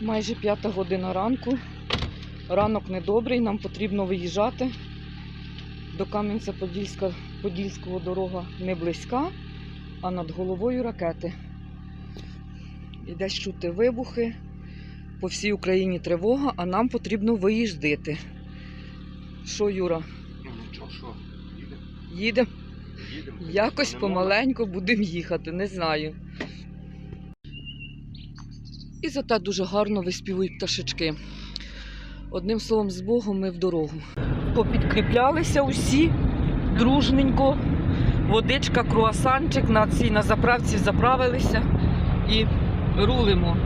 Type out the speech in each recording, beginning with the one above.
Майже п'ята година ранку. Ранок недобрий, нам потрібно виїжджати. До Кам'янця-Подільська, Подільського дорога не близька, а над головою ракети. І десь чути вибухи. По всій Україні тривога, а нам потрібно виїжджати. Що, Юра, Ну нічого, що, їдемо? їдемо? Їдемо. Якось помаленьку будемо їхати, не знаю. І зате дуже гарно виспівують пташечки. Одним словом, з Богом ми в дорогу. Попідкріплялися усі дружненько. Водичка, круасанчик на цій на заправці заправилися і рулимо.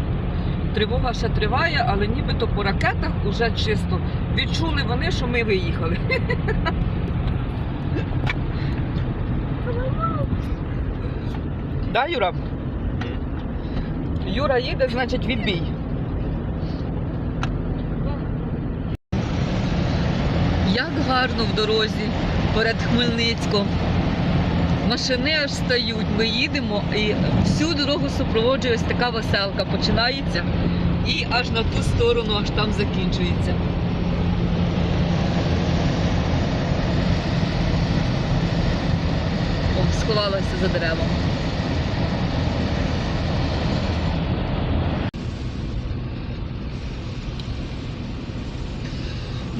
Тривога ще триває, але нібито по ракетах уже чисто відчули вони, що ми виїхали. Да, Юра? Юра їде, значить відбій. Як гарно в дорозі перед Хмельницьком. Машини аж стають, ми їдемо і всю дорогу супроводжує ось така веселка. Починається і аж на ту сторону, аж там закінчується. О, сховалася за деревом.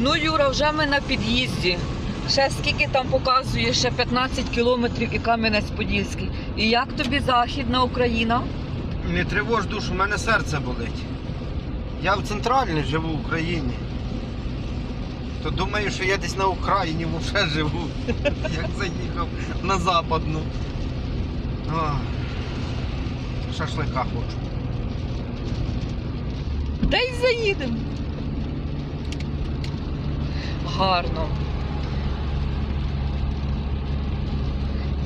Ну, Юра, вже ми на під'їзді. Ще скільки там показує, ще 15 кілометрів і Кам'янець-Подільський. І як тобі Західна Україна? Не тривож душу, у мене серце болить. Я в центральній живу в Україні. То думаю, що я десь на Україні взагалі живу. Як заїхав на западну. Шашлика хочу. Десь заїдемо. Гарно.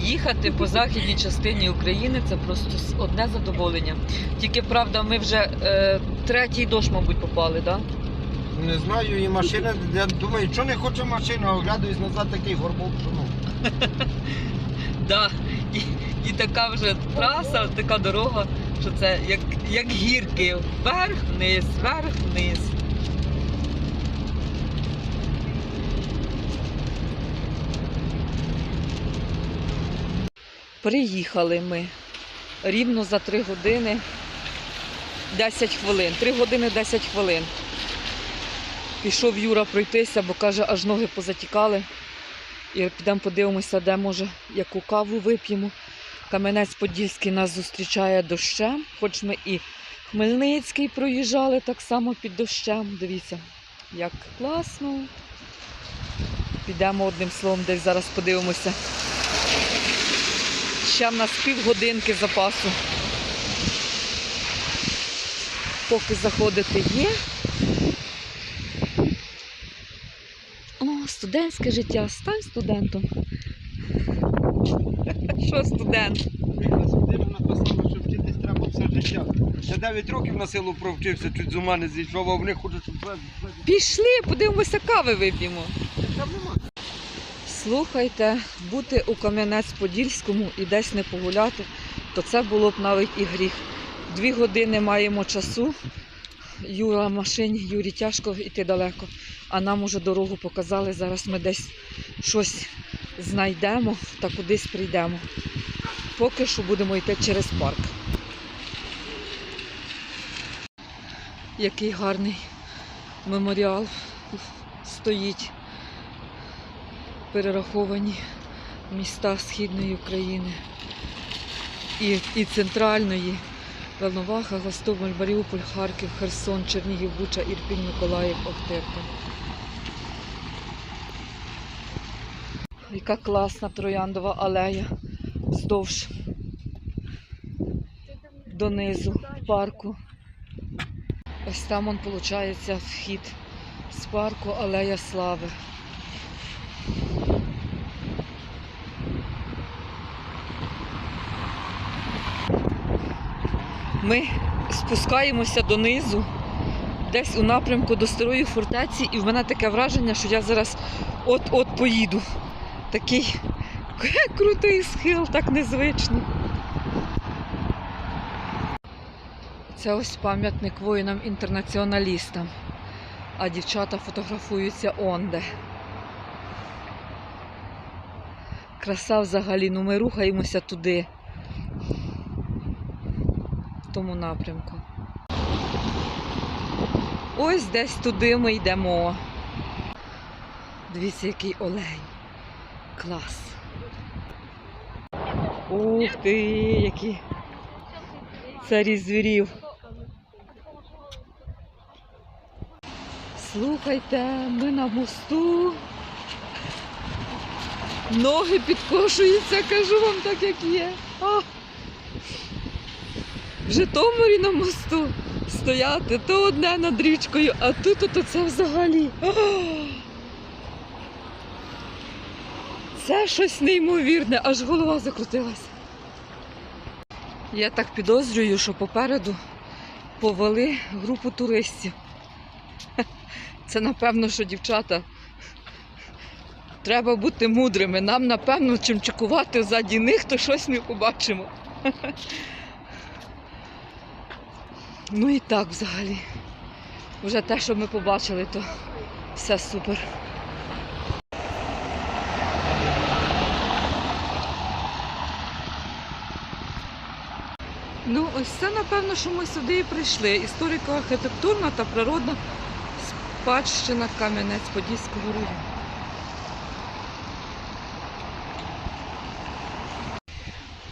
Їхати по західній частині України це просто одне задоволення. Тільки правда, ми вже е, третій дощ, мабуть, попали, так? Да? Не знаю, і машина, я думаю, що не хочу машину, а оглядаюсь назад такий горбок пшону. Да. І, і така вже траса, така дорога, що це як, як гірки. Вверх, вниз, Приїхали ми рівно за 3 години 10 хвилин. 3 години 10 хвилин. Пішов Юра пройтися, бо каже, аж ноги позатікали. І підемо подивимося, де може яку каву вип'ємо. Кам'янець-Подільський нас зустрічає дощем, хоч ми і Хмельницький проїжджали так само під дощем. Дивіться, як класно. Підемо одним словом, десь зараз подивимося. Ще в нас півгодинки запасу. Поки заходити є. О, студентське життя. Стань студентом. Що студент? Написала, що вчитись треба все життя. Я 9 років на силу провчився, чуть з ума не зійшов, а вони хочуть, щоб Пішли, подивимося, кави вип'ємо. Там нема. Слухайте, бути у Кам'янець-Подільському і десь не погуляти, то це було б навіть і гріх. Дві години маємо часу. Юра машині, Юрі тяжко йти далеко, а нам уже дорогу показали. Зараз ми десь щось знайдемо та кудись прийдемо. Поки що будемо йти через парк. Який гарний меморіал стоїть перераховані міста Східної України і, і центральної. Волноваха, Гостомель, Маріуполь, Харків, Херсон, Чернігів, Буча, Ірпінь, Миколаїв, Охтирка. Яка класна трояндова алея вздовж донизу парку. Ось там виходить, вхід з парку Алея Слави. Ми спускаємося донизу, десь у напрямку до старої фортеці, і в мене таке враження, що я зараз от-от поїду. Такий крутий схил, так незвично. Це ось пам'ятник воїнам-інтернаціоналістам. А дівчата фотографуються онде. Краса взагалі, ну ми рухаємося туди, тому напрямку. Ось десь туди ми йдемо. Дивіться, який олень. Клас. Ух ти, які царі звірів. Слухайте, ми на мосту. Ноги підкошуються, кажу вам так, як є. В Житомирі на мосту стояти то одне над річкою, а тут то це взагалі. Це щось неймовірне, аж голова закрутилася. Я так підозрюю, що попереду повели групу туристів. Це напевно, що дівчата. Треба бути мудрими. Нам, напевно, чим чекувати ззаді них, то щось не побачимо. Ну і так взагалі. Вже те, що ми побачили, то все супер. Ну, ось це, напевно, що ми сюди і прийшли. Історико-архітектурна та природна спадщина Кам'янець-Подільського району.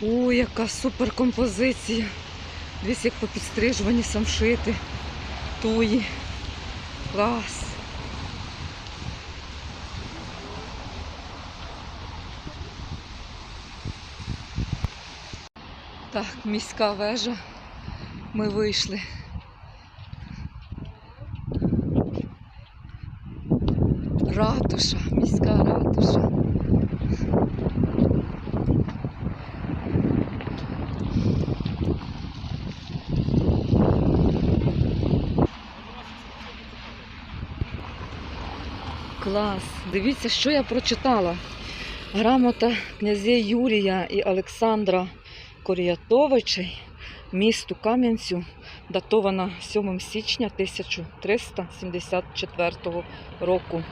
О, яка супер композиція. Дивись, як попідстрижувані самшити. Туї. Клас. Так, міська вежа. Ми вийшли. Ратуша, міська ратуша. Клас. Дивіться, що я прочитала. Грамота князя Юрія і Олександра Коріятовичей місту Кам'янцю датована 7 січня 1374 року.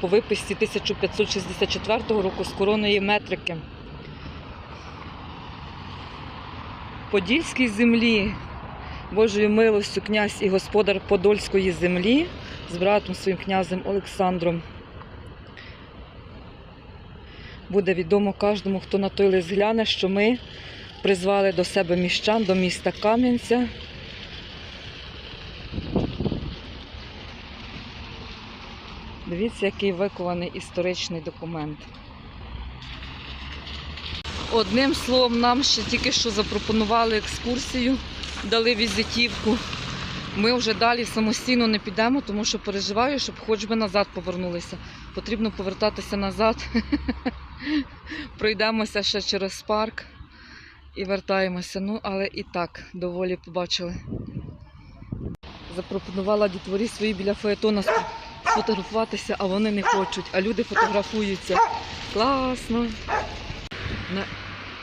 По виписці 1564 року з короної метрики. Подільській землі Божою милостю князь і господар Подольської землі з братом своїм князем Олександром. Буде відомо кожному, хто на той лист гляне, що ми призвали до себе міщан, до міста Кам'янця. Дивіться, який викований історичний документ. Одним словом, нам ще тільки що запропонували екскурсію, дали візитівку. Ми вже далі самостійно не підемо, тому що переживаю, щоб хоч би назад повернулися. Потрібно повертатися назад. Пройдемося ще через парк і вертаємося. Ну, але і так доволі побачили. Запропонувала дітворі свої біля фаетона сф- сфотографуватися, а вони не хочуть, а люди фотографуються. Класно. На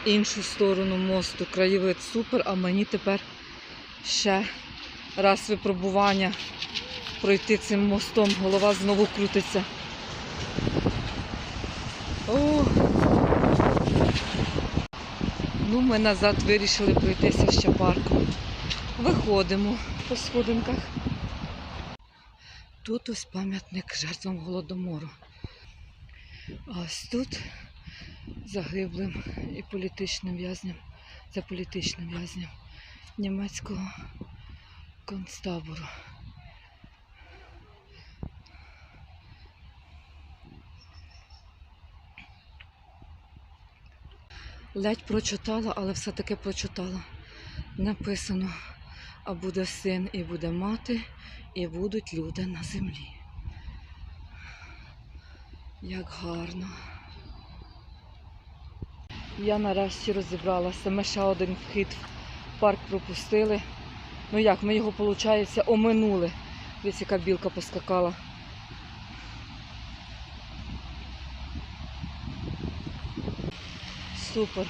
іншу сторону мосту краєвид супер, а мені тепер ще раз випробування пройти цим мостом. Голова знову крутиться. О! Ну, ми назад вирішили пройтися ще парком. Виходимо по сходинках. Тут ось пам'ятник жертвам голодомору. А ось тут загиблим і політичним в'язням. Це політичним в'язням німецького концтабору. Ледь прочитала, але все-таки прочитала. Написано, а буде син і буде мати, і будуть люди на землі. Як гарно. Я нарешті розібралася. Ми ще один вхід в парк пропустили. Ну як, ми його, виходить, оминули. Дивіться, яка білка поскакала. Супер.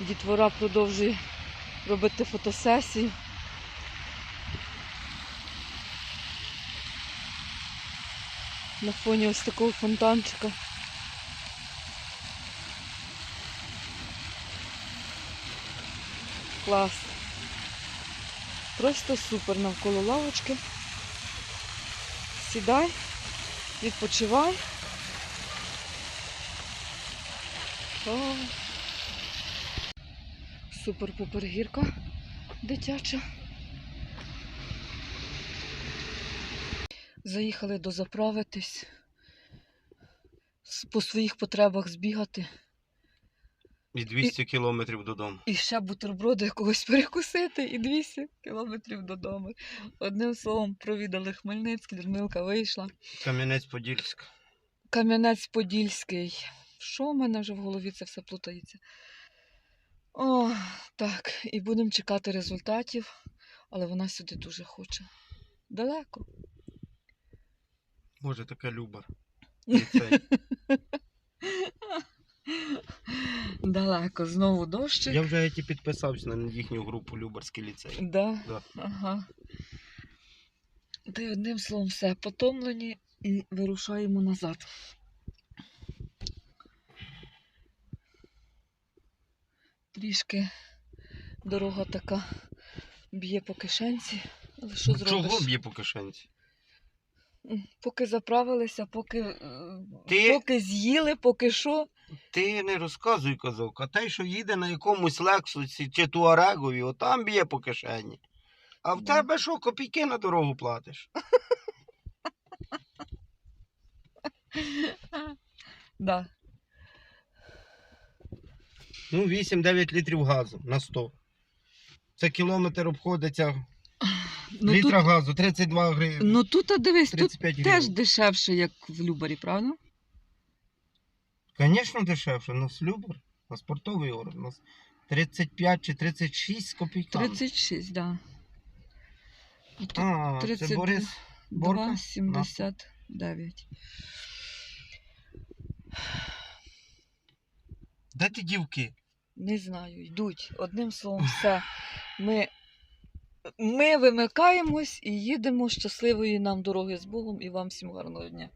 Дітвора продовжує робити фотосесію. На фоні ось такого фонтанчика. Клас. Просто супер навколо лавочки. Сідай, відпочивай. О. Супер попергірка дитяча. Заїхали дозаправитись, по своїх потребах збігати І 200 кілометрів додому. і ще бутерброди якогось перекусити, і 200 кілометрів додому. Одним словом, провідали Хмельницький, Людмилка вийшла. Кам'янець-Подільськ. Кам'янець-Подільський. Що в мене вже в голові це все плутається? О, так, і будемо чекати результатів, але вона сюди дуже хоче. Далеко. Може, таке Любар. Далеко. Знову дощик. Я вже ті підписався на їхню групу Любарський ліцей. Да. Да. Ага. Та й одним словом все, потомлені і вирушаємо назад. Трішки дорога така б'є по кишенці, але що зробиш? Чого б'є по кишенці? Поки заправилися, поки, е, Ти- поки з'їли, поки що. Ти не розказуй, казок, а той, що їде на якомусь Лексусі чи Туарегові, отам б'є по кишені. А в тебе що, копійки на дорогу платиш? Да. Ну, 8-9 літрів газу на 100. Це кілометр обходиться Ну, літра тут, газу 32 гривень. ну тут, а дивись, тут 35 теж гривень. дешевше, як в Любарі, правда? Звісно, дешевше. У нас а спортовий орган. У нас 35 чи 36 з копійками. 36, да. Тут А, 32. це Борис. Борка? 2,79. Де ти дівки? Не знаю, йдуть. Одним словом, все. Ми, ми вимикаємось і їдемо щасливої нам дороги з Богом і вам всім гарного дня.